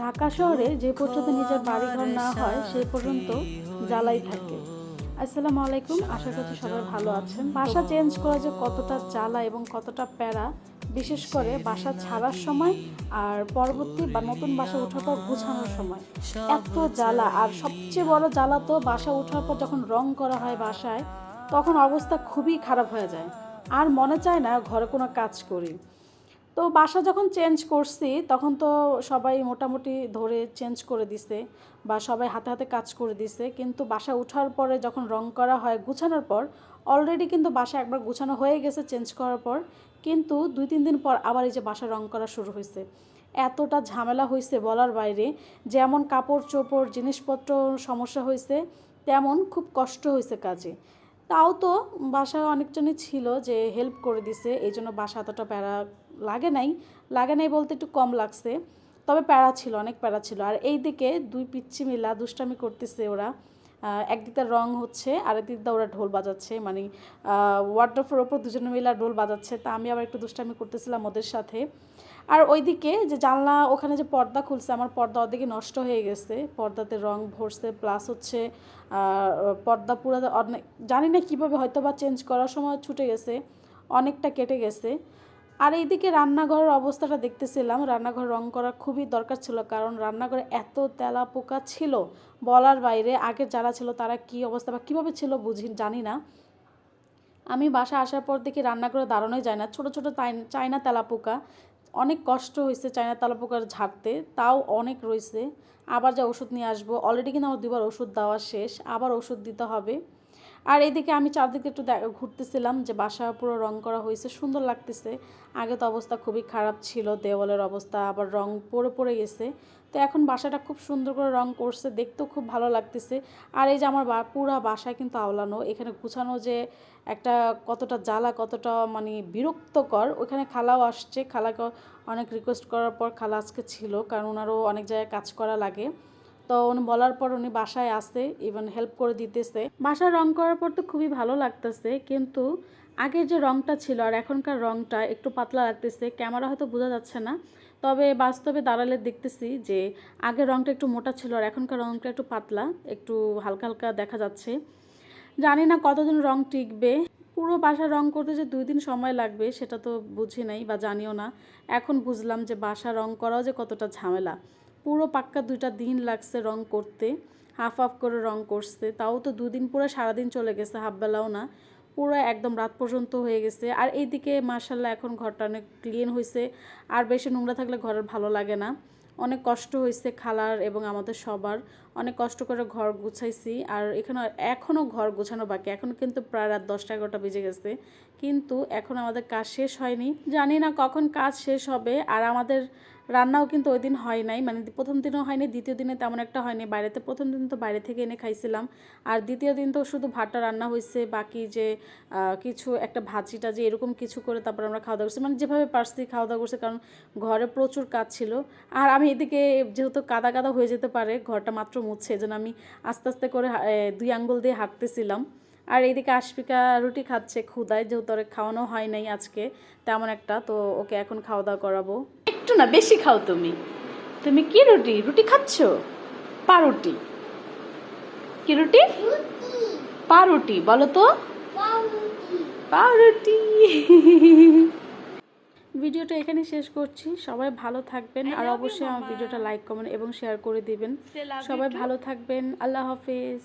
ঢাকা শহরে যে পর্যন্ত নিজের বাড়িঘর না হয় সেই পর্যন্ত জ্বালাই থাকে। আসসালামু আলাইকুম, আশা করছি সবাই ভালো আছেন। বাসা চেঞ্জ করা যে কতটা জ্বালা এবং কতটা প্যারা, বিশেষ করে বাসা ছাড়ার সময় আর পরবর্তী বা নতুন বাসা ওঠার পর গুছানোর সময়। এত জ্বালা, আর সবচেয়ে বড় জ্বালা তো বাসা ওঠার পর যখন রং করা হয় বাসায়, তখন অবস্থা খুবই খারাপ হয়ে যায়। আর মনে চায় না ঘরে কোনো কাজ করি। তো বাসা যখন চেঞ্জ করছি, তখন তো সবাই মোটামুটি ধরে চেঞ্জ করে দিছে বা সবাই হাতে হাতে কাজ করে দিছে। কিন্তু বাসা ওঠার পরে যখন রং করা হয়, গুছানোর পর অলরেডি কিন্তু বাসা একবার গুছানো হয়ে গেছে চেঞ্জ করার পর। কিন্তু দুই, তিন দিন পর আবার এই যে বাসা রং করা শুরু হয়েছে। এতটা ঝামেলা হয়েছে বলার বাইরে, যেমন কাপড় চোপড় জিনিসপত্র সমস্যা হয়েছে, তেমন খুব কষ্ট হয়েছে কাজে। তাও তো বাসায় অনেকজনই ছিল যে হেল্প করে দিছে, এই জন্য বাসা এতটা প্যারা লাগে নাই। লাগে নাই বলতে একটু কম লাগছে, তবে প্যারা ছিল, অনেক প্যারা ছিল। আর এই দিকে দুই পিচ্ছি মিলা দুষ্টামি করতেছে ওরা। একদিকটা রং হচ্ছে আর একদিকটা ওরা ঢোল বাজাচ্ছে। মানে ওয়ার্ড্রফের ওপর দুজনে মিলা ঢোল বাজাচ্ছে। তা আমি আবার একটু দুষ্টামি করতেছিলাম ওদের সাথে। আর ওইদিকে যে জানলা ওখানে যে পর্দা খুলছে, আমার পর্দা ওদিকে নষ্ট হয়ে গেছে। পর্দাতে রং ভরছে প্লাস হচ্ছে পর্দা পুরো অনেক জানি না কীভাবে হয়তো বা চেঞ্জ করার সময় ছুটে গেছে, অনেকটা কেটে গেছে। আর এইদিকে রান্নাঘরের অবস্থাটা দেখতেছিলাম, রান্নাঘর রং করা খুবই দরকার ছিল, কারণ রান্নাঘরে এত তেলা পোকা ছিল বলার বাইরে, আগের যারা ছিল তারা কি অবস্থা বা কীভাবে ছিল বুঝি, জানি না। আমি বাসা আসার পর দেখি রান্না করে দাঁড়ানোই যায় না, ছোটো ছোটো চায়না তেলাপোকা অনেক কষ্ট হয়েছে চায়না তেলাপোকার ঝাড়তে তাও অনেক রয়েছে। আবার যা ওষুধ নিয়ে আসব অলরেডি কিন্তু আমার দুবার ওষুধ দেওয়া শেষ, আবার ওষুধ দিতে হবে। আর এইদিকে আমি চারদিকে একটু ঘুরতেছিলাম যে বাসা পুরো রং করা হয়েছে, সুন্দর লাগতেছে। আগে তো অবস্থা খুবই খারাপ ছিল, দেওয়ালের অবস্থা আবার রং পড়ে পড়ে গেছে। তো এখন বাসাটা খুব সুন্দর করে রং করছে, দেখতেও খুব ভালো লাগতেছে। আর এই যে আমার পুরা বাসায় কিন্তু আওলানো, এখানে গুছানো যে একটা কতটা জ্বালা, কতটা মানে বিরক্তকর, ওখানে খালাও আসছে। খালাকে অনেক রিকোয়েস্ট করার পর খালা আজকে ছিল, কারণ ওনারও অনেক জায়গায় কাজ করা লাগে। তো উনি বলার পর উনি বাসায় আসে ইভেন হেল্প করে দিতেছে। বাসায় রং করার পর তো খুবই ভালো লাগতেছে, কিন্তু আগের যে রংটা ছিল আর এখনকার রংটা একটু পাতলা লাগতেছে, ক্যামেরা হয়তো বোঝা যাচ্ছে না। তবে বাস্তবে দাঁড়ালে দেখতেছি যে আগের রংটা একটু মোটা ছিল আর এখনকার রংটা একটু পাতলা, একটু হালকা হালকা দেখা যাচ্ছে। জানি না কতদিন রং টিকবে। পুরো বাসা রং করতে যে দুই দিন সময় লাগবে, সেটা তো বুঝি নাই বা জানিও না। এখন বুঝলাম যে বাসা রং করাও যে কতটা ঝামেলা। পুরো পাক্কা দুইটা দিন লাগছে রং করতে হাফ হাফ করে রং করছে। তাও তো দুদিন পুরো সারাদিন চলে গেছে, হাফবেলাও না। পুরো একদম রাত পর্যন্ত হয়ে গেছে। আর এইদিকে মার্শাল্লাহ এখন ঘরটা অনেক ক্লিন হয়েছে আর বেশি নোংরা থাকলে ঘরের ভালো লাগে না। অনেক কষ্ট হয়েছে খালার এবং আমাদের সবার। অনেক কষ্ট করে ঘর গুছাইছি। আর এখানে এখনও ঘর গোছানো বাকি। এখন কিন্তু প্রায় রাত দশটা এগারোটা বেজে গেছে। কিন্তু এখন আমাদের কাজ শেষ হয়নি। জানি না কখন কাজ শেষ হবে। আর আমাদের রান্নাও কিন্তু ওই দিন হয় নাই। মানে প্রথম দিনও হয়নি, দ্বিতীয় দিনে তেমন একটা হয়নি। বাইরেতে প্রথম দিন তো বাইরে থেকে এনে খাইছিলাম। আর দ্বিতীয় দিন তো শুধু ভাতটা রান্না হয়েছে বাকি যে কিছু একটা ভাজি টাজি এরকম কিছু করে তারপর আমরা খাওয়া দাওয়া করছি। মানে যেভাবে পারছি খাওয়া দাওয়া করছি, কারণ ঘরে প্রচুর কাজ ছিল। আর আমি এদিকে যেহেতু কাদা কাদা হয়ে যেতে পারে, ঘরটা মাত্র মুছছে এজন্য আমি আস্তে আস্তে করে দুই আঙ্গুল দিয়ে হাঁটতেছিলাম। আর এইদিকে আশফিকা রুটি খাচ্ছে ক্ষুদায় যেহেতু খাওয়ানো হয় নাই আজকে, তেমন একটা, তো ওকে এখন খাওয়া দাওয়া করাবো। একটু না বেশি খাও তুমি। তুমি কি রুটি? রুটি খাচ্ছ? পাউরুটি কি রুটি? পাউরুটি বলো তো। পাউরুটি ভিডিওটা এখানে শেষ করছি। সবাই ভালো থাকবেন। আর অবশ্যই আমার ভিডিওটা লাইক কমেন্ট এবং শেয়ার করে দিবেন। সবাই ভালো থাকবেন। আল্লাহ হাফেজ।